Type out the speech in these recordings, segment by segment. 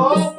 Oh,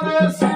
florescer.